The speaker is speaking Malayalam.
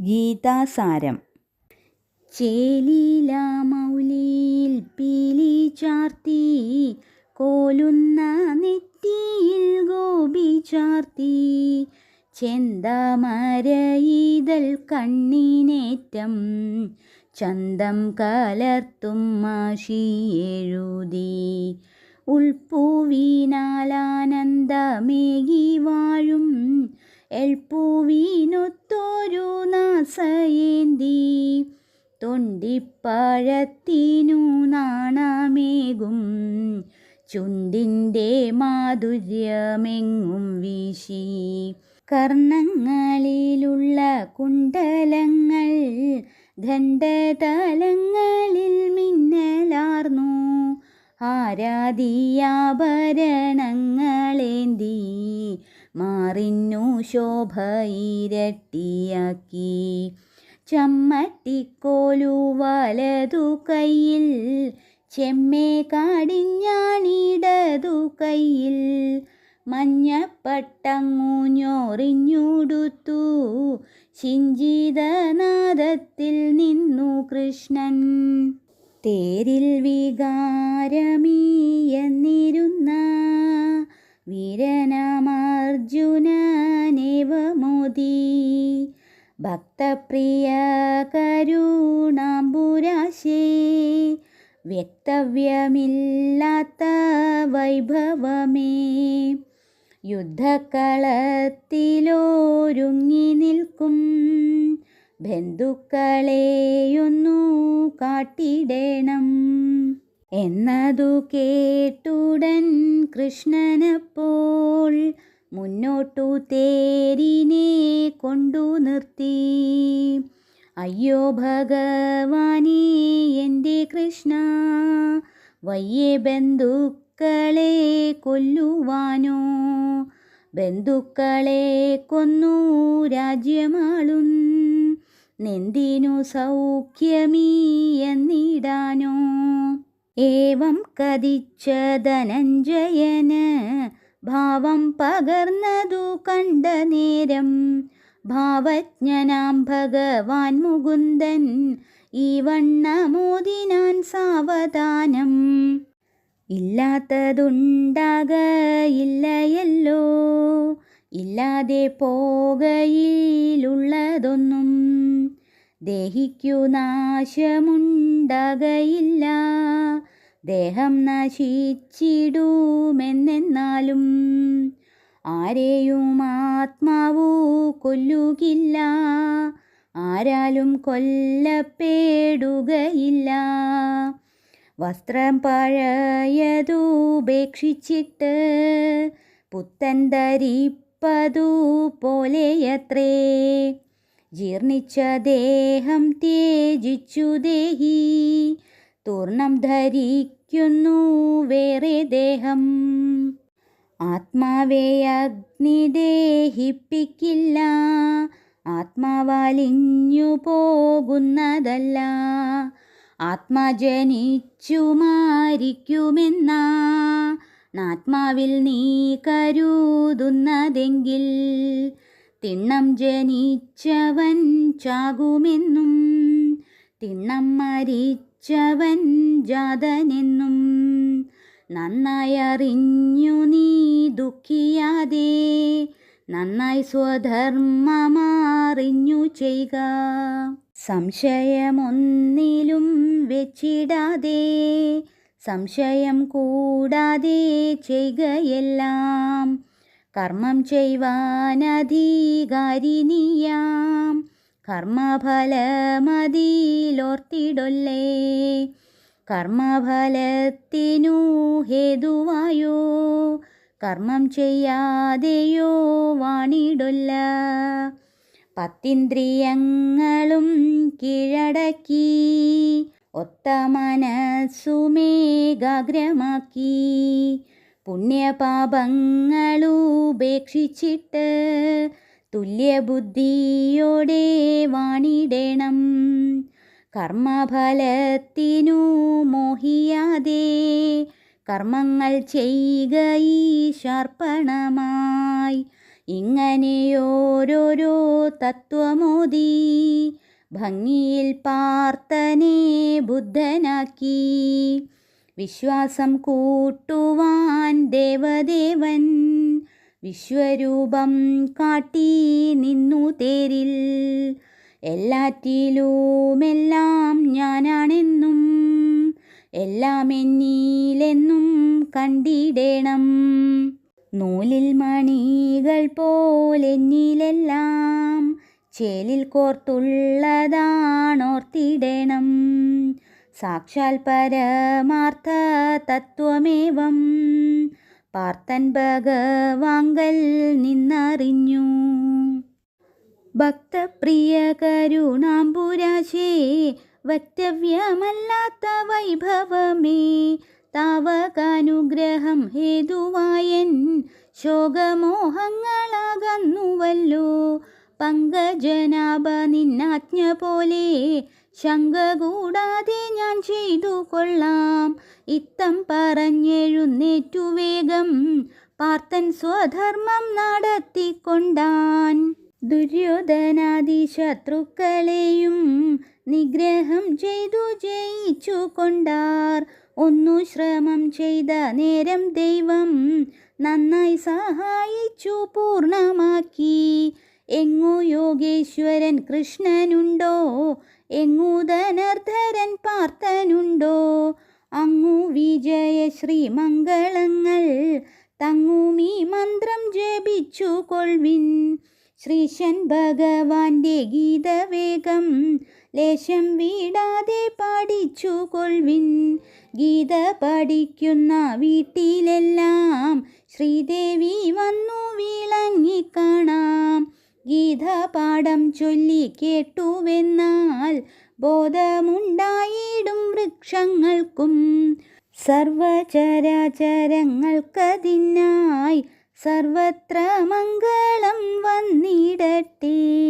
ഗീതാസാരം. ചേലീല മൗലിയിൽ പീലി ചാർത്തി കോലുന്ന നെറ്റിയിൽ ഗോപി ചാർത്തി. ചെന്തമരയിതൽ കണ്ണിനേറ്റം ചന്തം കലർത്തും മാഷി എഴുതി. ഉൾപ്പൂവിനാലാനന്ദമേകി വാഴും എൾപ്പൂവിനൊത്തൊരു നാസയേന്തി തൊണ്ടിപ്പഴത്തിനു നാണമേകും. ചുണ്ടിന്റെ മാധുര്യമെങ്ങും വീശി. കർണങ്ങളിലുള്ള കുണ്ടലങ്ങൾ ഖണ്ഡതലങ്ങളിൽ മിന്നലാർന്നു. ആരാധിയാഭരണങ്ങളേന്തി മാറിന്നു ശോഭ ഇരട്ടിയാക്കി ചമ്മട്ടിക്കോലു വലതു കയ്യിൽ ചെമ്മേ കാടിഞ്ഞാണിടതു കയ്യിൽ. മഞ്ഞപ്പട്ടങ്ങു ഞൊറിഞ്ഞുടുത്തു ശിഞ്ചിതനാദത്തിൽ നിന്നു കൃഷ്ണൻ. തേരിൽ വികാരമീയെന്നിരുന്ന വീരനാമർജുനനേവമോദി ഭക്തപ്രിയ കരുണാംബുരാശേ വ്യക്തവ്യമില്ലാത്ത വൈഭവമേ യുദ്ധക്കളത്തിലോരുങ്ങി നിൽക്കും ബന്ധുക്കളെയൊന്നു കാട്ടിടേണം. എന്നതു കേട്ടുടൻ കൃഷ്ണനപ്പോൾ മുന്നോട്ടു തേരിനെ കൊണ്ടു നിർത്തി. അയ്യോ ഭഗവാനേ എന്റെ കൃഷ്ണ വയ്യേ ബന്ധുക്കളെ കൊല്ലുവാനോ? ബന്ധുക്കളെ കൊന്നു രാജ്യമാളും നെന്തിനു സൗഖ്യമീ എന്നിടാനോ? ഏവം കതിച്ച ധനഞ്ജയന് ഭാവം പകർന്നതു കണ്ട നേരം ഭാവജ്ഞനാം ഭഗവാൻ മുകുന്ദൻ ഈ വണ്ണമോദിനാൻ സാവധാനം. ഇല്ലാത്തതുണ്ടാകയില്ലയല്ലോ ഇല്ലാതെ പോകയിലുള്ളതൊന്നും ദേഹിക്കു നാശമുണ്ടാകയില്ല. ദേഹം നശിച്ചിടുമെന്നെന്നാലും ആരെയും ആത്മാവു കൊല്ലുകില്ല ആരാലും കൊല്ലപ്പെടുകയില്ല. വസ്ത്രം പഴയതുപേക്ഷിച്ചിട്ട് പുത്തൻ ധരിപ്പതു പോലെയത്രേ. ജീർണിച്ച ദേഹം തേജിച്ചു ദേഹി തൂർണം ധരിക്കുന്നു വേറെ ദേഹം. ആത്മാവേ അഗ്നി ദേഹിപ്പിക്കില്ല. ആത്മാവാലിഞ്ഞു പോകുന്നതല്ല. ആത്മാ ജനിച്ചു മാരിക്കുമെന്ന. ആത്മാവിൽ നീ കരുതുന്നതെങ്കിൽ തിണ്ണം ജനിച്ചവൻ ചാകുമെന്നും. തിണ്ണം മരിച്ചവൻ ജാതനെന്നും നന്നായി അറിഞ്ഞു നീ ദുഃഖിയാതെ നന്നായി സ്വധർമ്മമാറിഞ്ഞു ചെയ്യുക. സംശയമൊന്നിലും വെച്ചിടാതെ സംശയം കൂടാതെ ചെയ്യുകയെല്ലാം. കർമ്മം ചെയ്യുവാനധികാരി നീയാം കർമ്മഫലമതിലോർത്തിടൊല്ലേ കർമ്മഫലത്തിനു ഹേതുവായോ? കർമ്മം ചെയ്യാതെയോ വാണിടൊല്ല? പത്തിന്ദ്രിയങ്ങളും കീഴടക്കി ഒത്ത മനസ്സുമേകാഗ്രമാക്കി പുണ്യപാപങ്ങളുപേക്ഷിച്ചിട്ട് തുല്യബുദ്ധിയോടെ വാണിടേണം. കർമ്മഫലത്തിനു മോഹിയാതെ കർമ്മങ്ങൾ ചെയ്യുക ഈശാർപ്പണമായി. ഇങ്ങനെയോരോരോ തത്വമോദി ഭംഗിയിൽ പാർത്തനെ ബുദ്ധനാക്കി. വിശ്വാസം കൂട്ടുവാൻ ദേവദേവൻ വിശ്വരൂപം കാട്ടി നിന്നു തേരിൽ. എല്ലാറ്റിലുമെല്ലാം ഞാനാണെന്നും എല്ലാം എന്നീലെന്നും കണ്ടിടേണം. നൂലിൽ മണികൾ പോലെന്നിലെല്ലാം ചേലിൽ കോർത്തുള്ളതാണോർത്തിടണം. സാക്ഷാൽ പരമാർത്ഥ തത്വമേവം പാർത്തൻ ഭഗവാങ്കൽ നിന്നറിഞ്ഞു. ഭക്തപ്രിയ കരുണാംബുരാശേ വക്തവ്യമല്ലാത്ത വൈഭവമേ താവകാനുഗ്രഹം ഹേതുവായൻ ശോകമോഹങ്ങളകന്നുവല്ലോ പങ്കജനാഭ നിന്നാജ്ഞ പോലെ ശങ്ക കൂടാതെ ഞാൻ ചെയ്തു കൊള്ളാം. ഇത്തം പറഞ്ഞെഴുന്നേറ്റു വേഗം. പാർത്തൻ സ്വധർമ്മം നടത്തിക്കൊണ്ടാൻ. ദുര്യോധനാദി ശത്രുക്കളെയും നിഗ്രഹം ചെയ്തു ജയിച്ചു കൊണ്ടാർ. ഒന്നു ശ്രമം ചെയ്ത നേരം ദൈവം നന്നായി സഹായിച്ചു പൂർണമാക്കി എങ്ങോ യോഗേശ്വരൻ കൃഷ്ണനുണ്ടോ? എങ്ങു പാർത്തനുണ്ടോ? അങ്ങു വിജയ ശ്രീമംഗളങ്ങൾ തങ്ങുമീ മന്ത്രം ജപിച്ചു കൊൾവിൻ. ശ്രീശൻ ഭഗവാന്റെ ഗീതവേഗം ലേശം വീടാതെ പാടിച്ചു കൊൾവിൻ. ഗീത പഠിക്കുന്ന വീട്ടിലെല്ലാം ശ്രീദേവി വന്നു വിളങ്ങിക്കാണാം ഗീതപാഠം ചൊല്ലി കേട്ടുവെന്നാൽ ബോധമുണ്ടായിടും വൃക്ഷങ്ങൾക്കും. സർവചരാചരങ്ങൾക്കതിനായി സർവത്ര മംഗളം വന്നിടട്ടെ.